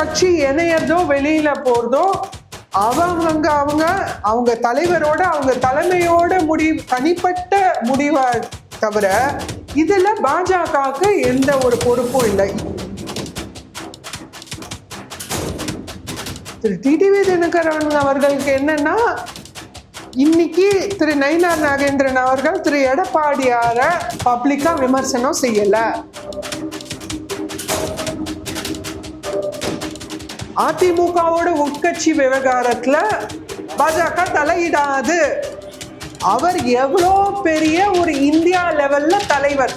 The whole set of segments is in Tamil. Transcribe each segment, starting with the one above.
கட்சி இணையறதோ வெளியில போறதோ அவங்க அவங்க அவங்க தலைவரோட அவங்க தலைமையோட முடிவு தனிப்பட்ட முடிவை தவிர இதுல பாஜகவுக்கு எந்த ஒரு பொறுப்பும் இல்லை. திரு டிடிவி தினகரன் அவர்களுக்கு என்னன்னா இன்னைக்கு திரு நயினார் நாகேந்திரன் அவர்கள் திரு எடப்பாடியார பப்ளிக்கா விமர்சனம் செய்யல. அதிமுகவோட உட்கட்சி விவகாரத்துல பாஜக தலையிடாது. அவர் எவ்வளோ பெரிய ஒரு இந்தியா லெவல்ல தலைவர்?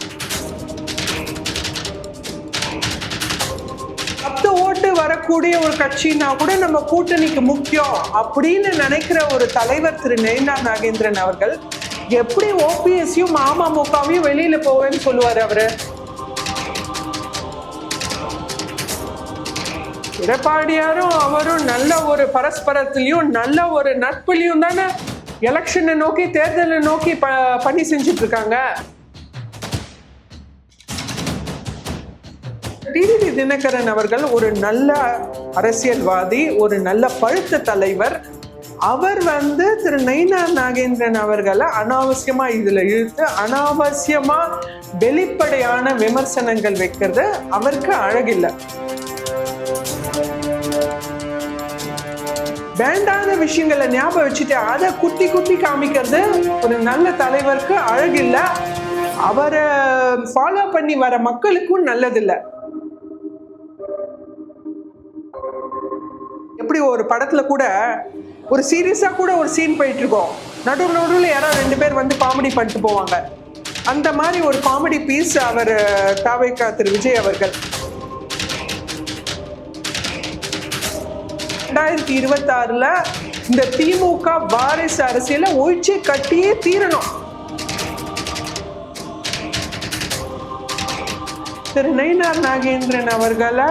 பத்து ஓட்டு வரக்கூடிய ஒரு கட்சினா கூட நம்ம கூட்டணிக்கு முக்கியம் அப்படின்னு நினைக்கிற ஒரு தலைவர் திரு நயினா நாகேந்திரன் அவர்கள் எப்படி ஓபிஎஸ்யும் அமமுகவையும் வெளியில போவேன்னு சொல்லுவார் அவரு? எடப்பாடியாரும் அவரும் நல்ல ஒரு பரஸ்பரத்திலையும் நல்ல ஒரு நட்புலையும் தானே எலெக்ஷனை நோக்கி தேர்தலை நோக்கி ப பணி செஞ்சுட்டு இருக்காங்க டிடிவி தினகரன் அவர்கள் ஒரு நல்ல அரசியல்வாதி ஒரு நல்ல பழுத்த தலைவர். அவர் வந்து திரு நயினார் நாகேந்திரன் அவர்களை அனாவசியமா இதுல இழுத்து அனாவசியமா வெளிப்படையான விமர்சனங்கள் வைக்கிறது. அவருக்கு அழகில்லை. வேண்டாத விஷயங்களை ஞாபகம் வச்சுட்டு அதை குத்தி குத்தி காமிக்கிறது ஒரு நல்ல தலைவருக்கு அழகில்லை. அவரை ஃபாலோ பண்ணி வர மக்களுக்கும் நல்லதில்லை. எப்படி ஒரு படத்துல கூட ஒரு சீரியஸா கூட ஒரு சீன் போயிட்டு இருக்கோம் நடுவு நடுவில் யாராவது ரெண்டு பேர் வந்து காமெடி பண்ணிட்டு போவாங்க. அந்த மாதிரி ஒரு காமெடி பீஸ் அவர் தாவைக்கா திரு விஜய் அவர்கள். ரெண்டாயிரத்தி இருபத்தாறுல இந்த திமுக வாரிசு அரசியல ஒழிச்சு கட்டியே தீரணும். திரு நயினார் நாகேந்திரன் அவர்களை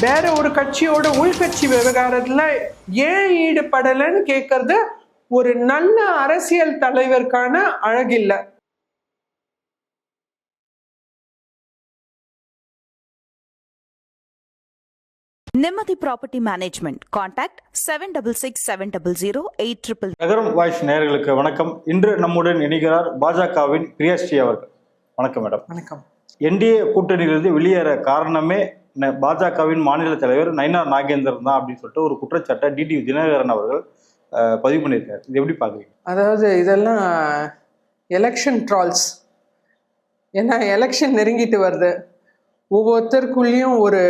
வேற ஒரு கட்சியோட உள்கட்சி விவகாரத்துல ஏன் ஈடுபடலைன்னு கேட்கறது ஒரு நல்ல அரசியல் தலைவருக்கான அழகில்லை. Nimmathi property management contact seven double six seven double zero eight triple நகரம் வாய்ஸ் நேயர்களுக்கு வணக்கம். இன்று நம்முடன் இணைகிறார் பாஜகவின் பிரியாஸ்ரீ அவர்கள். வணக்கம் மேடம். வணக்கம். என்டிஏ கூட்டணியிலிருந்து வெளியேற காரணமே பாஜகவின் மாநில தலைவர் நயினார் நாகேந்திரன் தான் அப்படின்னு சொல்லிட்டு ஒரு குற்றச்சாட்டை டிடி தினகரன் அவர்கள் பதிவு பண்ணியிருக்காரு. இது எப்படி பாக்குறீங்க அதாவது இதெல்லாம் எலெக்ஷன் ட்ரால்ஸ் ஏன்னா எலெக்ஷன் நெருங்கிட்டு வருது. ஒவ்வொருத்தருக்குள்ளேயும் ஒரு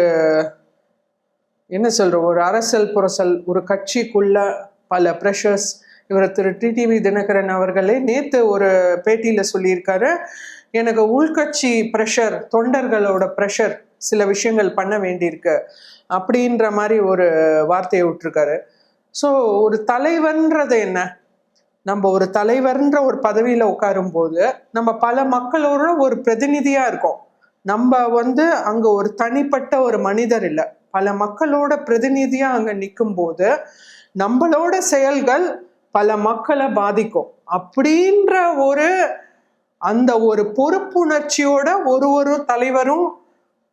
என்ன சொல்கிறோம் ஒரு அரசல் புரசல் ஒரு கட்சிக்குள்ள பல ப்ரெஷர்ஸ் இவர் திரு டிடிவி தினகரன் அவர்களே நேற்று ஒரு பேட்டியில் சொல்லியிருக்காரு எனக்கு உள்கட்சி ப்ரெஷர் தொண்டர்களோட ப்ரெஷர் சில விஷயங்கள் பண்ண வேண்டியிருக்கு அப்படின்ற மாதிரி ஒரு வார்த்தையை விட்டுருக்காரு. ஸோ ஒரு தலைவன்றது என்ன? நம்ம ஒரு தலைவர்ன்ற ஒரு பதவியில் உட்காரும்போது நம்ம பல மக்களோட ஒரு பிரதிநிதியாக இருக்கோம். நம்ம வந்து அங்கே ஒரு தனிப்பட்ட ஒரு மனிதர் இல்லை. பல மக்களோட பிரதிநிதியாக அங்கே நிற்கும் போது நம்மளோட செயல்கள் பல மக்களை பாதிக்கும். அப்படின்ற ஒரு அந்த ஒரு பொறுப்புணர்ச்சியோட ஒரு ஒரு தலைவரும்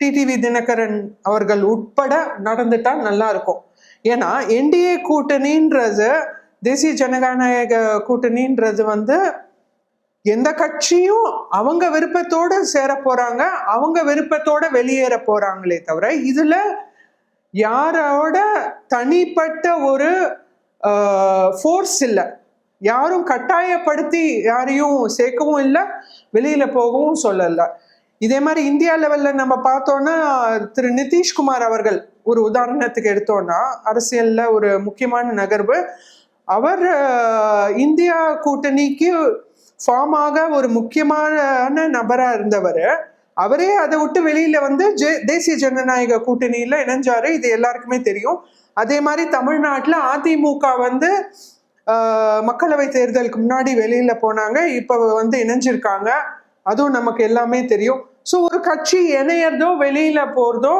டிடிவி தினகரன் அவர்கள் உட்பட நடந்துட்டா நல்லா இருக்கும். ஏன்னா என்டிஏ கூட்டணின்றது தேசிய ஜனநாயக கூட்டணின்றது வந்து எந்த கட்சியும் அவங்க விருப்பத்தோடு சேர போறாங்க அவங்க விருப்பத்தோட வெளியேற போறாங்களே தவிர இதுல யாரோட தனிப்பட்ட ஒரு ஃபோர்ஸ் இல்லை. யாரும் கட்டாயப்படுத்தி யாரையும் சேர்க்கவும் இல்லை வெளியில் போகவும் சொல்லலை. இதே மாதிரி இந்தியா லெவலில் நம்ம பார்த்தோன்னா திரு நிதிஷ்குமார் அவர்கள் ஒரு உதாரணத்துக்கு எடுத்தோன்னா அரசியலில் ஒரு முக்கியமான நகர்வு. அவர் இந்தியா கூட்டணிக்கு ஃபார்மாக ஒரு முக்கியமான நபராக இருந்தவர். அவரே அதை விட்டு வெளியில வந்து ஜே- தேசிய ஜனநாயக கூட்டணியில இணைஞ்சாரு. இது எல்லாருக்குமே தெரியும். அதே மாதிரி தமிழ்நாட்டில் அதிமுக வந்து மக்களவை தேர்தலுக்கு முன்னாடி வெளியில போனாங்க. இப்போ வந்து இணைஞ்சிருக்காங்க. அதுவும் நமக்கு எல்லாமே தெரியும். ஸோ ஒரு கட்சி இணையறதோ வெளியில போறதோ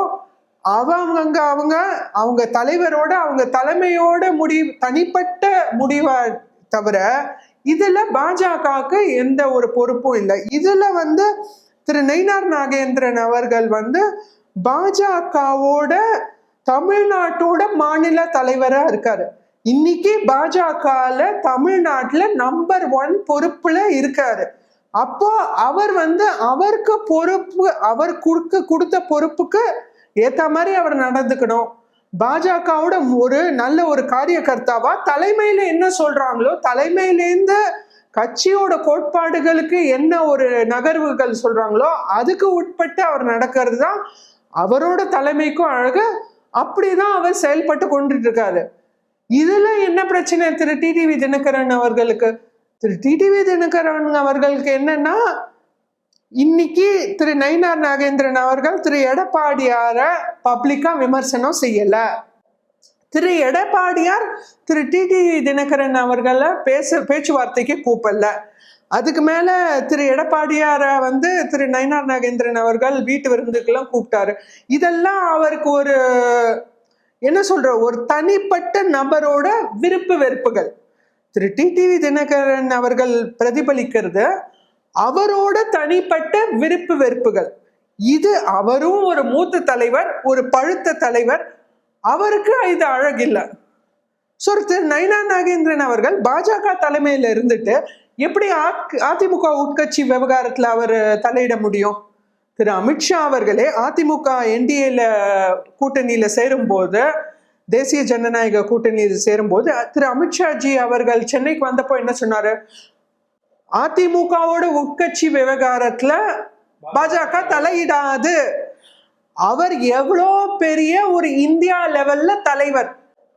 அவங்க அவங்க அவங்க தலைவரோட அவங்க தலைமையோட முடிவு தனிப்பட்ட முடிவை தவிர இதுல பாஜகவுக்கு எந்த ஒரு பொறுப்பும் இல்லை. இதுல வந்து திரு நயினார் நாகேந்திரன் அவர்கள் வந்து பாஜகவோட தமிழ்நாட்டோட மாநில தலைவரா இருக்காரு. இன்னைக்கு பாஜகல தமிழ்நாட்டுல நம்பர் ஒன் பொறுப்புல இருக்காரு. அப்போ அவர் வந்து அவருக்கு பொறுப்பு அவர் கொடுக்க கொடுத்த பொறுப்புக்கு ஏத்த மாதிரி அவர் நடந்துக்கணும். பாஜகவோட ஒரு நல்ல ஒரு காரியகர்த்தாவா தலைமையில என்ன சொல்றாங்களோ தலைமையிலேருந்து கட்சியோட கோட்பாடுகளுக்கு என்ன ஒரு நகர்வுகள் சொல்றாங்களோ அதுக்கு உட்பட்டு அவர் நடக்கிறது தான் அவரோட தலைமைக்கும் அழகு. அப்படிதான் அவர் செயல்பட்டு கொண்டுட்டு இருக்காரு இதுல என்ன பிரச்சனை திரு டிடிவி தினகரன் அவர்களுக்கு? திரு டிடிவி தினகரன் அவர்களுக்கு என்னன்னா இன்னைக்கு திரு நயினார் நாகேந்திரன் அவர்கள் திரு எடப்பாடியார பப்ளிக்கா விமர்சனம் செய்யலை. திரு எடப்பாடியார் திரு டிடிவி தினகரன் அவர்களை பேச பேச்சுவார்த்தைக்கு கூப்பிடல. அதுக்கு மேல திரு எடப்பாடியாரை வந்து திரு நயினார் நாகேந்திரன் அவர்கள் வீட்டு விருந்துக்கெல்லாம் கூப்பிட்டாரு. இதெல்லாம் அவருக்கு ஒரு என்ன சொல்ற ஒரு தனிப்பட்ட நபரோட விருப்பு வெறுப்புகள். திரு டிடிவி தினகரன் அவர்கள் பிரதிபலிக்கிறது அவரோட தனிப்பட்ட விருப்பு வெறுப்புகள். இது அவரும் ஒரு மூத்த தலைவர் ஒரு பழுத்த தலைவர் அவருக்கு இது அழகில்லை. ஸோ திரு நயினா நாகேந்திரன் அவர்கள் பாஜக தலைமையில் இருந்துட்டு எப்படி அதிமுக உட்கட்சி விவகாரத்தில் அவர் தலையிட முடியும்? திரு அமித்ஷா அவர்களே அதிமுக என்டிஏல கூட்டணியில் சேரும்போது தேசிய ஜனநாயக கூட்டணியில் சேரும்போது திரு அமித்ஷா ஜி அவர்கள் சென்னைக்கு வந்தப்போ என்ன சொன்னார்? அதிமுகவோட உட்கட்சி விவகாரத்தில் பாஜக தலையிடாது. அவர் எவ்வளோ பெரிய ஒரு இந்தியா லெவல்ல தலைவர்.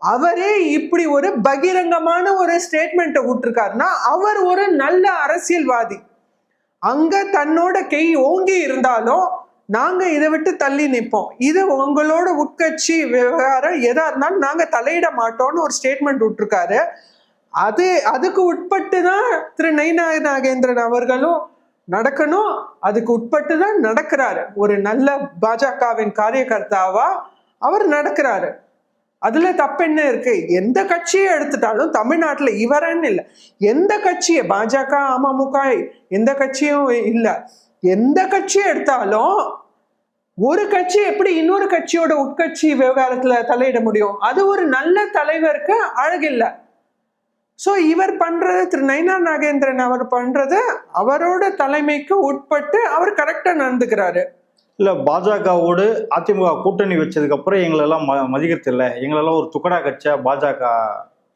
அவரே இப்படி ஒரு பகிரங்கமான ஒரு ஸ்டேட்மெண்ட்டை விட்டுருக்காருன்னா அவர் ஒரு நல்ல அரசியல்வாதி. அங்க தன்னோட கை ஓங்கி இருந்தாலும் நாங்க இதை விட்டு தள்ளி நிற்போம் இது உங்களோட உட்கட்சி விவகாரம் எதா இருந்தாலும் நாங்க தலையிட மாட்டோம்னு ஒரு ஸ்டேட்மெண்ட் விட்டுருக்காரு. அது அதுக்கு உட்பட்டு தான் திரு நயினா நாகேந்திரன் அவர்களும் நடக்கணும். அதுக்கு உட்பட்டு தான் நடக்கிறாரு. ஒரு நல்ல பாஜகவின் காரியகர்த்தாவா அவர் நடக்கிறாரு. அதுல தப்பு என்ன இருக்கு? எந்த கட்சியை எடுத்துட்டாலும் தமிழ்நாட்டுல இவரன்னு இல்லை. எந்த கட்சியை? பாஜக அமமுக எந்த கட்சியும் இல்லை. எந்த கட்சியை எடுத்தாலும் ஒரு கட்சி எப்படி இன்னொரு கட்சியோட உட்கட்சி விவகாரத்துல தலையிட முடியும்? அது ஒரு நல்ல தலைவருக்கு அழகில்லை. ஸோ இவர் பண்றது திரு நயினா நாகேந்திரன் அவர் பண்றது அவரோட தலைமைக்கு உட்பட்டு அவர் கரெக்டா நடந்துக்கிறாரு. இல்ல பாஜகவோடு அதிமுக கூட்டணி வச்சதுக்கு அப்புறம் எங்களெல்லாம் ம மதிக்கிறது இல்லை எங்களெல்லாம் ஒரு துக்கடா கட்சியா பாஜக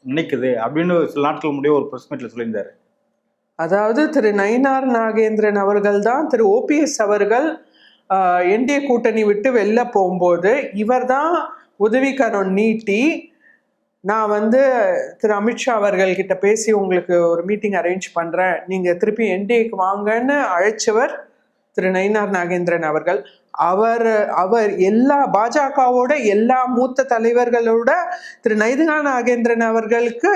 நினைக்குது அப்படின்னு சில நாட்கள் முடிய ஒரு பிரஸ் மீட்ல சொல்லியிருந்தாரு. அதாவது திரு நயினார் நாகேந்திரன் அவர்கள் தான் திரு ஓபிஎஸ் அவர்கள் என்டிஏ கூட்டணி விட்டு வெளில போகும்போது இவர் தான் உதவிக்கரம் நீட்டி நான் வந்து திரு அமித்ஷா அவர்கள்கிட்ட பேசி உங்களுக்கு ஒரு மீட்டிங் அரேஞ்ச் பண்ணுறேன் நீங்கள் திருப்பி என்டிஏக்கு வாங்கன்னு அழைச்சவர் திரு நயினார் நாகேந்திரன் அவர்கள். அவர் அவர் எல்லா பாஜகவோட எல்லா மூத்த தலைவர்களோட திரு நைதுகா நாகேந்திரன் அவர்களுக்கு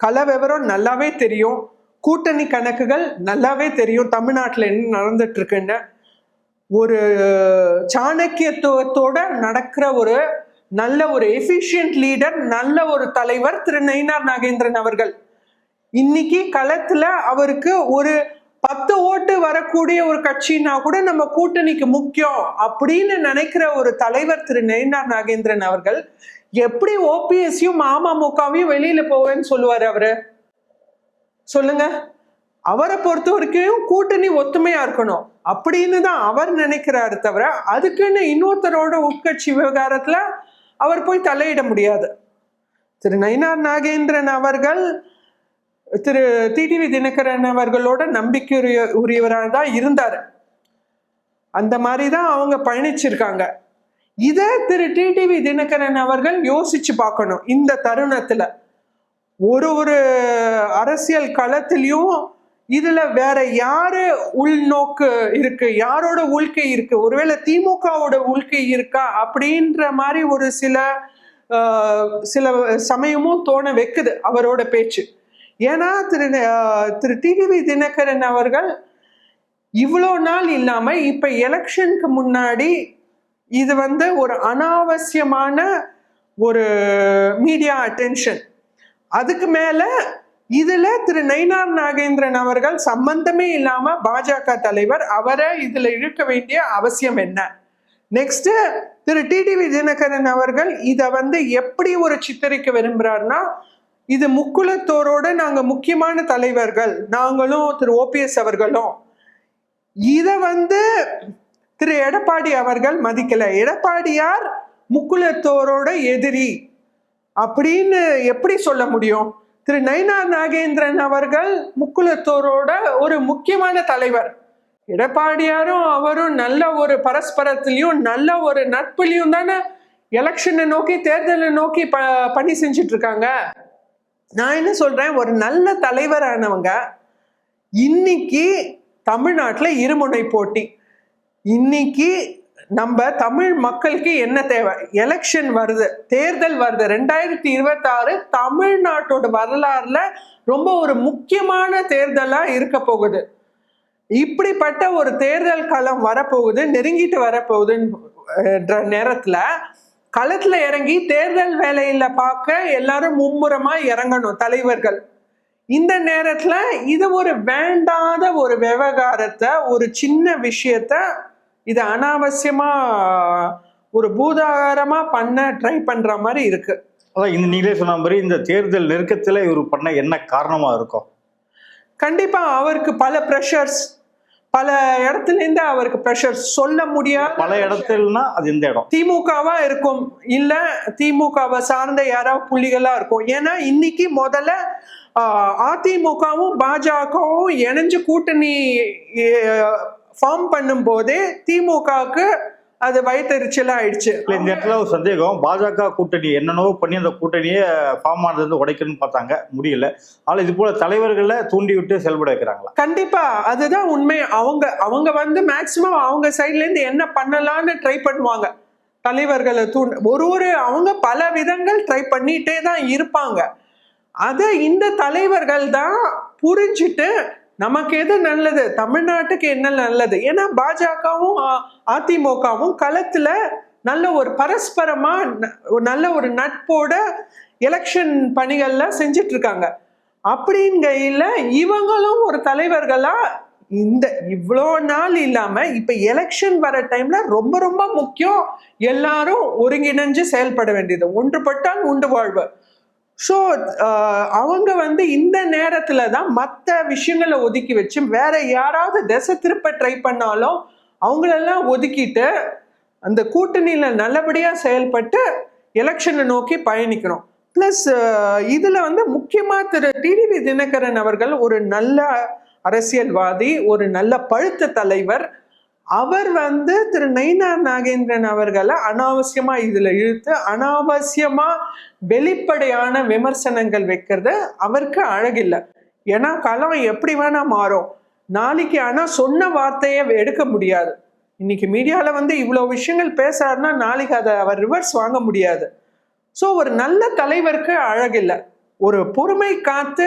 கல விவரம் நல்லாவே தெரியும். கூட்டணி கணக்குகள் நல்லாவே தெரியும். தமிழ்நாட்டில் என்ன நடந்துட்டு இருக்குன்னு. ஒரு சாணக்கியத்துவத்தோட நடக்கிற ஒரு நல்ல ஒரு எஃபிஷியன்ட் லீடர் நல்ல ஒரு தலைவர் திரு நயினார் நாகேந்திரன் அவர்கள். இன்னைக்கு களத்துல அவருக்கு ஒரு பத்து ஓட்டு வரக்கூடிய ஒரு கட்சினா கூட நம்ம கூட்டணிக்கு முக்கியம் அப்படின்னு நினைக்கிற ஒரு தலைவர் திரு நயினார் நாகேந்திரன் அவர்கள் எப்படி ஓபிஎஸ்யும் அமமுகவையும் வெளியில போவேன்னு சொல்லுவார் அவரு? சொல்லுங்க. அவரை பொறுத்த வரைக்கும் கூட்டணி ஒத்துமையா இருக்கணும் அப்படின்னு தான் அவர் நினைக்கிறாரு தவிர அதுக்குன்னு இன்னொருத்தரோட உட்கட்சி விவகாரத்துல அவர் போய் தலையிட முடியாது. திரு நயினார் நாகேந்திரன் அவர்கள் திரு டிடிவி தினகரன் அவர்களோட நம்பிக்கையுரிய உரியவராக தான் இருந்தார். அந்த மாதிரி தான் அவங்க பயணிச்சிருக்காங்க. இதை திரு டிடிவி தினகரன் அவர்கள் யோசிச்சு பார்க்கணும். இந்த தருணத்தில் ஒரு ஒரு அரசியல் களத்திலையும் இதுல வேற யாரு உள்நோக்கு இருக்கு? யாரோட உள்கை இருக்கு? ஒருவேளை திமுகவோட உள்கை இருக்கா? அப்படின்ற மாதிரி ஒரு சில சில சமயமும் தோண வைக்குது அவரோட பேச்சு. ஏன்னா திரு திரு டிடிவி தினகரன் அவர்கள் இவ்வளோ நாள் இல்லாம இப்ப எலெக்ஷனுக்கு முன்னாடி இது வந்து ஒரு அனாவசியமான ஒரு மீடியா அட்டென்ஷன். அதுக்கு மேலே இதுல திரு நயினார் நாகேந்திரன் அவர்கள் சம்பந்தமே இல்லாம பாஜக தலைவர் அவரை இதுல இழுக்க வேண்டிய அவசியம் என்ன? நெக்ஸ்ட் திரு டிடிவி தினகரன் அவர்கள் இதை வந்து எப்படி ஒரு சித்தரிக்க விரும்புறாருன்னா இது முக்குலத்தோரோட நாங்க முக்கியமான தலைவர்கள் நாங்களும் திரு ஓபிஎஸ் அவர்களும். இதை வந்து திரு எடப்பாடி அவர்கள் மதிக்கல. எடப்பாடியார் முக்குலத்தோரோட எதிரி அப்படின்னு எப்படி சொல்ல முடியும்? திரு நயினார் நாகேந்திரன் அவர்கள் முக்குலத்தோரோட ஒரு முக்கியமான தலைவர். எடப்பாடியாரும் அவரும் நல்ல ஒரு பரஸ்பரத்திலையும் நல்ல ஒரு நட்புலையும் தானே எலெக்ஷனை நோக்கி தேர்தலை நோக்கி ப பணி செஞ்சுட்டு இருக்காங்க நான் என்ன சொல்றேன்? ஒரு நல்ல தலைவரானவங்க இன்னைக்கு தமிழ்நாட்டில் இருமுனை போட்டி. இன்னைக்கு நம்ம தமிழ் மக்களுக்கு என்ன தேவை? எலெக்ஷன் வருது தேர்தல் வருது. ரெண்டாயிரத்தி இருபத்தாறு தமிழ்நாட்டோட வரலாறுல ரொம்ப ஒரு முக்கியமான தேர்தலா இருக்க போகுது. இப்படிப்பட்ட ஒரு தேர்தல் களம் வரப்போகுது நெருங்கிட்டு வரப்போகுதுன்ற நேரத்துல களத்துல இறங்கி தேர்தல் வேலையில பார்க்க எல்லாரும் மும்முரமா இறங்கணும் தலைவர்கள். இந்த நேரத்துல இது ஒரு வேண்டாத ஒரு விவகாரத்தை ஒரு சின்ன விஷயத்த இது அனாவசியமா ஒரு பூதாகாரமா பண்ண ட்ரை பண்ற மாதிரி இருக்கு. அதான் இந்த நீங்களே சொன்ன மாதிரி இந்த தேர்தல் நெருக்கத்துல இவர் பண்ண என்ன காரணமா இருக்கும் கண்டிப்பா அவருக்கு பல ப்ரெஷர்ஸ் பல இடத்துல இருந்து அவருக்கு ப்ரெஷர் சொல்ல முடியாத. பல இடத்துலனா அது எந்த இடம்? திமுகவா இருக்கும். இல்ல திமுகவை சார்ந்த யாராவது புள்ளிகளா இருக்கும். ஏன்னா இன்னைக்கு முதல்ல அதிமுகவும் பாஜகவும் இணைஞ்சு கூட்டணி ஃபார்ம் பண்ணும் போதே திமுகவுக்கு அது வயிற்றுச்சலா ஆயிடுச்சு. இந்த இடத்துல ஒரு சந்தேகம். பாஜக கூட்டணி என்னென்னவோ பண்ணி அந்த கூட்டணியை ஃபார்ம் ஆனது வந்து உடைக்கணும்னு பார்த்தாங்க. முடியல. ஆனால் இது போல தலைவர்களை தூண்டி விட்டு செயல்பட வைக்கிறாங்களா? கண்டிப்பா. அதுதான் உண்மை. அவங்க அவங்க வந்து மேக்சிமம் அவங்க சைட்ல இருந்து என்ன பண்ணலாம்னு ட்ரை பண்ணுவாங்க. தலைவர்களை தூண் ஒரு ஒரு அவங்க பல விதங்கள் ட்ரை பண்ணிட்டே தான் இருப்பாங்க. அதை இந்த தலைவர்கள் தான் புரிஞ்சுட்டு நமக்கு எது நல்லது? தமிழ்நாட்டுக்கு என்ன நல்லது? ஏன்னா பாஜகவும் அதிமுகவும் களத்துல நல்ல ஒரு பரஸ்பரமா ந- ஒரு நல்ல ஒரு நட்போட எலெக்ஷன் பணிகள்லாம் செஞ்சிட்டு இருக்காங்க அப்படிங்கையில இவங்களும் ஒரு தலைவர்களா இந்த இவ்வளோ நாள் இல்லாம இப்ப எலெக்ஷன் வர டைம்ல ரொம்ப ரொம்ப முக்கியம். எல்லாரும் ஒருங்கிணைஞ்சு செயல்பட வேண்டியது. ஒன்றுபட்டால் உண்டு வாழ்வு. ஸோ uh, அவங்க வந்து இந்த நேரத்தில் தான் மற்ற விஷயங்களை ஒதுக்கி வச்சு வேற யாராவது திசை திருப்ப ட்ரை பண்ணாலும் அவங்களெல்லாம் ஒதுக்கிட்டு அந்த கூட்டணியில் நல்லபடியாக செயல்பட்டு எலெக்ஷனை நோக்கி பயணிக்கணும் ப்ளஸ் uh, இதில் வந்து முக்கியமாக திரு டிடிவி தினகரன் அவர்கள் ஒரு நல்ல அரசியல்வாதி ஒரு நல்ல பழுத்த தலைவர் அவர் வந்து திரு நயினார் நாகேந்திரன் அவர்களை அனாவசியமா இதுல இழுத்து அனாவசியமா வெளிப்படையான விமர்சனங்கள் வைக்கிறது அவருக்கு அழகில்லை. ஏன்னா களம் எப்படி வேணா மாறும். நாளைக்கு ஆனா சொன்ன வார்த்தையை எடுக்க முடியாது. இன்னைக்கு மீடியால வந்து இவ்வளோ விஷயங்கள் பேசுறாருன்னா நாளைக்கு அதை அவர் ரிவர்ஸ் வாங்க முடியாது. ஸோ ஒரு நல்ல தலைவருக்கு அழகில்லை. ஒரு பொறுமை காத்து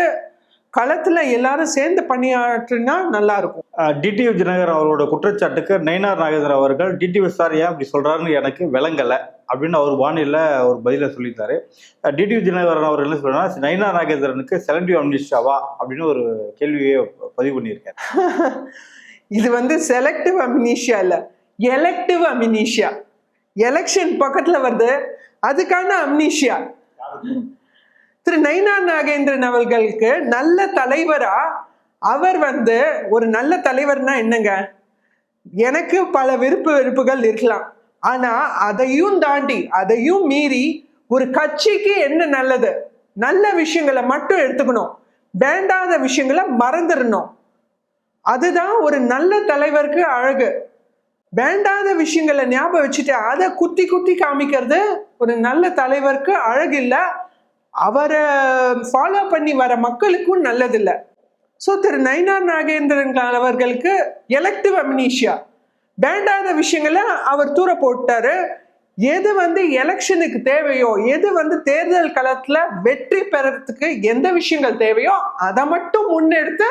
களத்துல எல்லாரும் சேர்ந்து பணியாற்றினா நல்லா இருக்கும். டிடிவி தினகரன் அவரோட குற்றச்சாட்டுக்கு நயினார் நாகேந்திரன் அவர்கள் டிடிவி சார் ஏன் அப்படி சொல்றாருன்னு எனக்கு விளங்கல அப்படின்னு அவர் வானில ஒரு பதில சொல்லிட்டாரு. டிடிவி தினகரன் அவர்கள் என்ன சொல்றாருன்னா நயினார் நாகேந்திரனுக்கு செலண்டிவ் அம்னிஷாவா அப்படின்னு ஒரு கேள்வியை பதிவு பண்ணியிருக்காரு இது வந்து செலக்டிவ் அமினிஷியா இல்ல எலெக்டிவ் அமினிஷியா. எலெக்ஷன் பக்கத்துல வருது அதுக்கான அம்னிஷியா. திரு நைனா நாகேந்திரன் அவர்களுக்கு நல்ல தலைவரா அவர் வந்து ஒரு நல்ல தலைவர்னா என்னங்க? எனக்கு பல விருப்பு வெறுப்புகள் இருக்கலாம். ஆனா அதையும் தாண்டி அதையும் மீறி ஒரு கட்சிக்கு என்ன நல்லது? நல்ல விஷயங்களை மட்டும் எடுத்துக்கணும். வேண்டாத விஷயங்களை மறந்துடணும். அதுதான் ஒரு நல்ல தலைவருக்கு அழகு. வேண்டாத விஷயங்களை ஞாபகம் வச்சுட்டு அதை குத்தி குத்தி காமிக்கிறது ஒரு நல்ல தலைவருக்கு அழகு இல்லை. அவரை ஃபாலோ பண்ணி வர மக்களுக்கும் நல்லதில்லை. ஸோ திரு நயினார் நாகேந்திரன் அவர்களுக்கு எலக்டிவ் அம்னீஷியா வேண்டாத விஷயங்களை அவர் தூர போட்டாரு. எது வந்து எலெக்ஷனுக்கு தேவையோ எது வந்து தேர்தல் களத்துல வெற்றி பெறறதுக்கு எந்த விஷயங்கள் தேவையோ அதை மட்டும் முன்னெடுத்து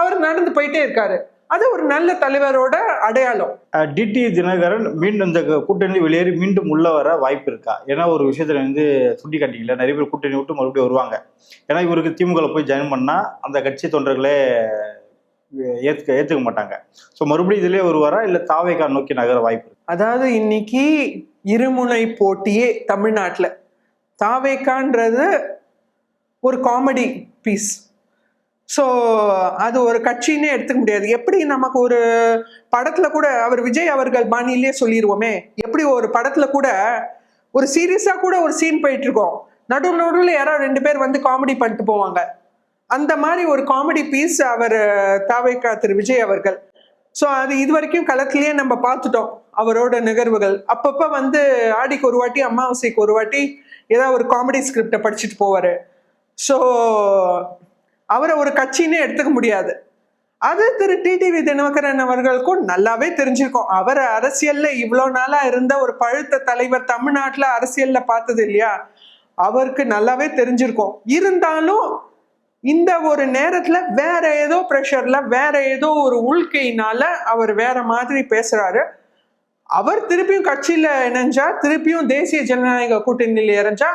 அவர் நடந்து போயிட்டே இருக்காரு. அது ஒரு நல்ல தலைவரோட அடையாளம். டிடி தினகரன் மீண்டும் இந்த கூட்டணி வெளியேறி மீண்டும் உள்ள வர வாய்ப்பு இருக்கா? ஏன்னா ஒரு விஷயத்துல வந்து சுட்டி காட்டிக்கல நிறைய பேர் கூட்டணி விட்டு மறுபடியும் வருவாங்க. ஏன்னா இவருக்கு திமுக போய் ஜாயின் பண்ணா அந்த கட்சி தொண்டர்களே ஏத்துக்க ஏத்துக்க மாட்டாங்க. ஸோ மறுபடியும் இதுலயே வருவாரா இல்ல தாவேக்கா நோக்கி நகர வாய்ப்பு இருக்கு? அதாவது இன்னைக்கு இருமுனை போட்டியே தமிழ்நாட்டுல. தாவேக்கான்றது ஒரு காமெடி பீஸ் ஸோ அது ஒரு கட்சின்னே எடுத்துக்க முடியாது. எப்படி நமக்கு ஒரு படத்துல கூட அவர் விஜய் அவர்கள் பாணியிலே சொல்லிடுவோமே எப்படி ஒரு படத்துல கூட ஒரு சீரியஸா கூட ஒரு சீன் போயிட்டு இருக்கோம் நடு நடுவில் யாராவது ரெண்டு பேர் வந்து காமெடி பண்ணிட்டு போவாங்க. அந்த மாதிரி ஒரு காமெடி பீஸ் அவர் தாவேக்கா திரு விஜய் அவர்கள். ஸோ அது இது வரைக்கும் களத்திலேயே நம்ம பார்த்துட்டோம் அவரோட நிகழ்வுகள். அப்பப்போ வந்து ஆடிக்கு ஒரு வாட்டி அமாவாசைக்கு ஒரு வாட்டி ஏதாவது ஒரு காமெடி ஸ்கிரிப்டை படிச்சுட்டு போவார். ஸோ அவரை ஒரு கட்சின்னே எடுத்துக்க முடியாது. அது திரு டிடிவி தினகரன் அவர்களுக்கும் நல்லாவே தெரிஞ்சிருக்கும். அவர் அரசியல்ல இவ்வளோ நாளா இருந்த ஒரு பழுத்த தலைவர் தமிழ்நாட்டில் அரசியல்ல பார்த்தது இல்லையா? அவருக்கு நல்லாவே தெரிஞ்சிருக்கும். இருந்தாலும் இந்த ஒரு நேரத்துல வேற ஏதோ ப்ரெஷர்ல வேற ஏதோ ஒரு உள்கையினால அவர் வேற மாதிரி பேசுறாரு. அவர் திருப்பியும் கட்சியில இணைஞ்சா திருப்பியும் தேசிய ஜனநாயக கூட்டணியில் இணைஞ்சா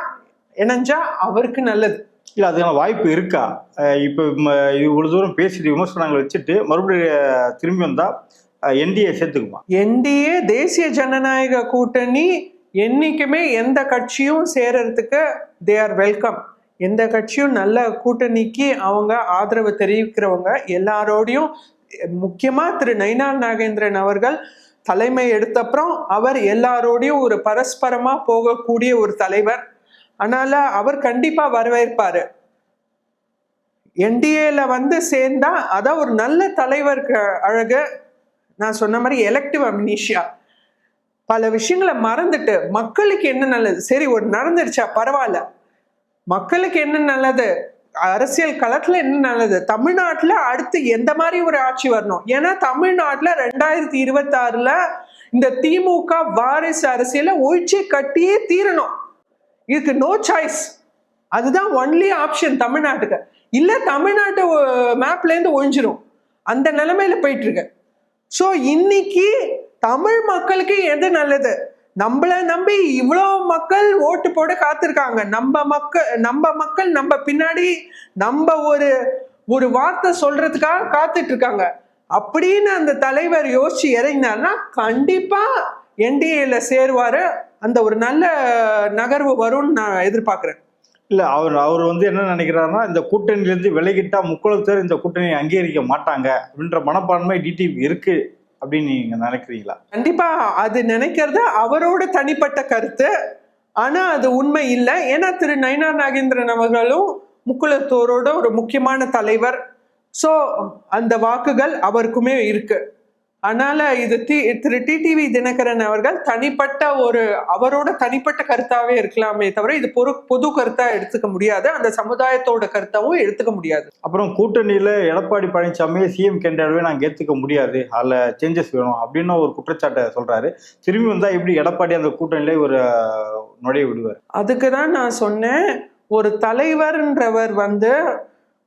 இணைஞ்சா அவருக்கு நல்லது. இல்லை அதுக்கான வாய்ப்பு இருக்கா? இப்போ இவ்வளோ தூரம் பேசிட்டு விமர்சனங்கள் வச்சுட்டு மறுபடியும் திரும்பி வந்தால் என்டிஏ சேர்த்துக்குமா? என்டிஏ தேசிய ஜனநாயக கூட்டணி என்றைக்குமே எந்த கட்சியும் சேரறதுக்கு தே ஆர் வெல்கம் எந்த கட்சியும் நல்ல கூட்டணிக்கு அவங்க ஆதரவு தெரிவிக்கிறவங்க எல்லாரோடையும் முக்கியமாக திரு நயினார் நாகேந்திரன் அவர்கள் தலைமை எடுத்தப்புறம் அவர் எல்லாரோடையும் ஒரு பரஸ்பரமாக போகக்கூடிய ஒரு தலைவர். அதனால அவர் கண்டிப்பா வரவேற்பாரு. என்டிஏல வந்து சேர்ந்தா அதான் ஒரு நல்ல தலைவருக்கு அழகு. நான் சொன்ன மாதிரி எலக்டிவ் அம்னீஷியா பல விஷயங்களை மறந்துட்டு மக்களுக்கு என்ன நல்லது? சரி ஒரு நடந்துருச்சா? பரவாயில்ல. மக்களுக்கு என்ன நல்லது? அரசியல் களத்துல என்ன நல்லது? தமிழ்நாட்டுல அடுத்து எந்த மாதிரி ஒரு ஆட்சி வரணும்? ஏன்னா தமிழ்நாட்டுல ரெண்டாயிரத்தி இருபத்தி ஆறுல இந்த திமுக வாரிசு அரசியலை ஒழிச்சு கட்டியே தீரணும். இதுக்கு நோ சாய்ஸ் அதுதான் ஒன்லி ஆப்ஷன் தமிழ்நாட்டுக்கு. இல்லை தமிழ்நாட்டு மேப்லேருந்து ஒழிஞ்சிடும் ஒழிஞ்சிரும். அந்த நிலைமையில போயிட்டு இருக்கு ஸோ இன்னைக்கு தமிழ் மக்களுக்கு எது நல்லது? நம்மளை நம்பி இவ்வளோ மக்கள் ஓட்டு போட காத்திருக்காங்க. நம்ம மக்கள் நம்ம மக்கள் நம்ம பின்னாடி நம்ம ஒரு ஒரு வார்த்தை சொல்றதுக்காக காத்துட்டு இருக்காங்க அப்படின்னு அந்த தலைவர் யோசிச்சு இறங்கினார்னா கண்டிப்பா என்டிஏல சேருவாரு அந்த ஒரு நல்ல நகர்வு வரும்னு நான் எதிர்பார்க்கிறேன். இல்ல அவர் அவர் வந்து என்ன நினைக்கிறாருன்னா இந்த கூட்டணியிலிருந்து விலகிட்டா முக்குளத்தர் இந்த கூட்டணியை அங்கீகரிக்க மாட்டாங்க அப்படின்ற மனப்பான்மை டிடிவி இருக்கு அப்படின்னு நீங்க நினைக்கிறீங்களா? கண்டிப்பா அது நினைக்கிறது அவரோட தனிப்பட்ட கருத்து. ஆனா அது உண்மை இல்லை. ஏன்னா திரு நயினார் நாகேந்திரன் அவர்களும் முக்குளத்தோரோட ஒரு முக்கியமான தலைவர். ஸோ அந்த வாக்குகள் அவருக்குமே இருக்கு. அதனால இது டி திரு டிடிவி தினகரன் அவர்கள் தனிப்பட்ட ஒரு அவரோட தனிப்பட்ட கருத்தாவே இருக்கலாமே தவிர இது பொது பொது கருத்தா எடுத்துக்க முடியாது. அந்த சமுதாயத்தோட கருத்தாவும் எடுத்துக்க முடியாது. அப்புறம் கூட்டணியில எடப்பாடி பழனிசாமியை சிஎம் கேண்டிடேட்வே நாங்கள் ஏத்துக்க முடியாது. அதில் சேஞ்சஸ் வேணும் அப்படின்னு ஒரு குற்றச்சாட்டை சொல்றாரு. திரும்பி வந்தா எப்படி எடப்பாடி அந்த கூட்டணியில ஒரு நுழைய விடுவார்? அதுக்கு தான் நான் சொன்னேன். ஒரு தலைவர்ன்றவர் வந்து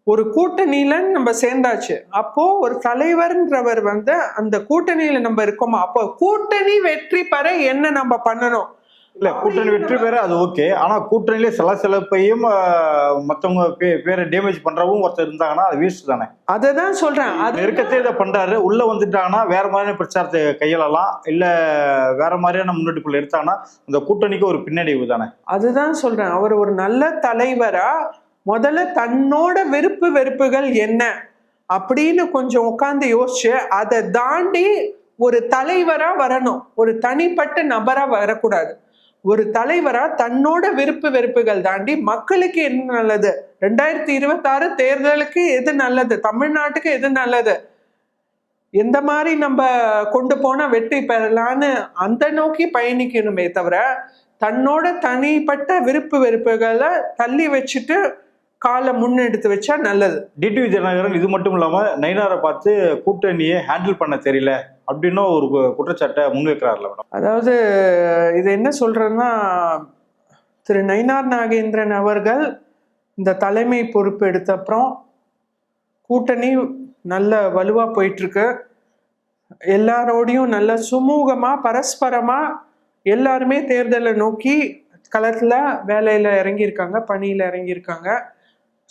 ஒரு கூட்டணியில நம்ம சேர்ந்தாச்சு. அப்போ ஒரு தலைவர்ன்றவர் வந்து அந்த கூட்டணியில நம்ம இருக்கோமா? அப்போ கூட்டணி வெற்றி பெற என்ன நம்ம பண்ணணும்? இல்ல கூட்டணி வெற்றி பெற அது ஓகே. ஆனா கூட்டணியிலே சலசலப்பையும் ஆஹ், மத்தவங்க பேரை டேமேஜ் பண்றவும் ஒருத்தர் இருந்தாங்கன்னா அது வேஸ்ட் தானே? அதை தான் சொல்றேன். அது நெருக்கத்தை இதை பண்றாரு. உள்ள வந்துட்டாங்கன்னா வேற மாதிரியான பிரச்சாரத்தை கையாளலாம். இல்ல வேற மாதிரியான முன்னெடுப்புகள் எடுத்தாங்கன்னா அந்த கூட்டணிக்கு ஒரு பின்னடைவு தானே? அதுதான் சொல்றேன். அவர் ஒரு நல்ல தலைவரா முதல்ல தன்னோட விருப்பு வெறுப்புகள் என்ன அப்படின்னு கொஞ்சம் உட்காந்து யோசிச்சு அதை தாண்டி ஒரு தலைவரா வரணும். ஒரு தனிப்பட்ட நபரா வரக்கூடாது. ஒரு தலைவரா தன்னோட விருப்பு வெறுப்புகள் தாண்டி மக்களுக்கு என்ன நல்லது? ரெண்டாயிரத்தி இருபத்தாறு தேர்தலுக்கு எது நல்லது? தமிழ்நாட்டுக்கு எது நல்லது? எந்த மாதிரி நம்ம கொண்டு போனா வெற்றி பெறலான்னு அந்த நோக்கி பயணிக்கணுமே தவிர தன்னோட தனிப்பட்ட விருப்பு வெறுப்புகளை தள்ளி வச்சுட்டு காலை முன்னெடுத்து வச்சா நல்லது. டிடிவி தினகரன் இது மட்டும் இல்லாம நயினாரை பார்த்து கூட்டணியை ஹேண்டில் பண்ண தெரியல அப்படின்னும் ஒரு குற்றச்சாட்டை முன்வைக்கிறார்ல மேடம். அதாவது இது என்ன சொல்றேன்னா திரு நயினார் நாகேந்திரன் அவர்கள் இந்த தலைமை பொறுப்பு எடுத்த அப்புறம் கூட்டணி நல்ல வலுவா போயிட்டு இருக்கு எல்லாரோடையும் நல்ல சுமூகமா பரஸ்பரமா எல்லாருமே தேர்தலை நோக்கி களத்துல வேலையில இறங்கியிருக்காங்க பணியில இறங்கியிருக்காங்க.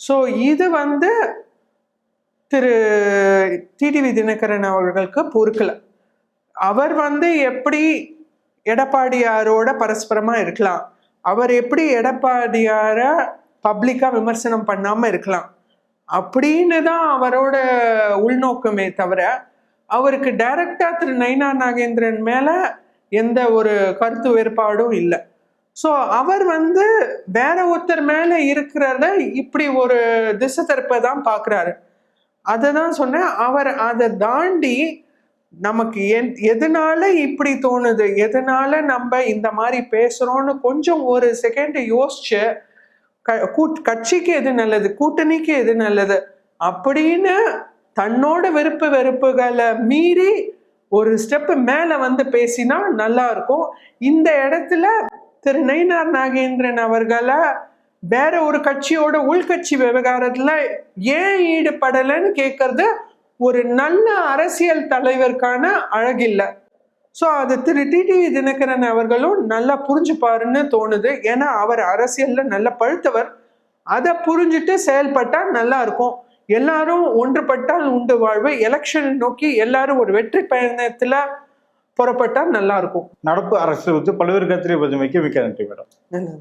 ஸோ இது வந்து திரு டிடிவி தினகரன் அவர்களுக்கு பொறுக்கல. அவர் வந்து எப்படி எடப்பாடியாரோட பரஸ்பரமாக இருக்கலாம்? அவர் எப்படி எடப்பாடியார பப்ளிக்காக விமர்சனம் பண்ணாமல் இருக்கலாம்? அப்படின்னு தான் அவரோட உள்நோக்கமே தவிர அவருக்கு டைரக்டாக திரு நயினா நாகேந்திரன் மேலே எந்த ஒரு கருத்து வேறுபாடும் இல்லை. ஸோ அவர் வந்து வேற ஒருத்தர் மேலே இருக்கிறத இப்படி ஒரு திசை திருப்பை தான் பார்க்குறாரு. அதை தான் சொன்னேன். அவர் அதை தாண்டி நமக்கு என் எதனால இப்படி தோணுது? எதனால நம்ம இந்த மாதிரி பேசுகிறோன்னு கொஞ்சம் ஒரு செகண்ட் யோசிச்சு க- கூட்- கட்சிக்கு எது நல்லது? கூட்டணிக்கு எது நல்லது? அப்படின்னு தன்னோட விருப்ப வெறுப்புகளை மீறி ஒரு ஸ்டெப்பு மேலே வந்து பேசினா நல்லா இருக்கும். இந்த இடத்துல திரு நயினார் நாகேந்திரன் அவர்களை? வேற ஒரு கட்சியோட உள்கட்சி விவகாரத்துல ஏன் ஈடுபடலைன்னு கேட்கறது ஒரு நல்ல அரசியல் தலைவருக்கான அழகில்லை. ஸோ அது திரு டிடிவி தினகரன் அவர்களும் நல்லா புரிஞ்சுப்பாருன்னு தோணுது. ஏன்னா அவர் அரசியலில் நல்ல பழுத்தவர். அதை புரிஞ்சுட்டு செயல்பட்டால் நல்லா இருக்கும். எல்லாரும் ஒன்றுபட்டால் உண்டு வாழ்வு. எலெக்ஷன் நோக்கி எல்லாரும் ஒரு வெற்றி பயணத்தில் புறப்பட்டா நல்லா இருக்கும். நடப்பு அரசியல் குறித்து பல்வேறு கருத்துரை பதிமைக்கு மிக்க நன்றி மேடம். நல்லது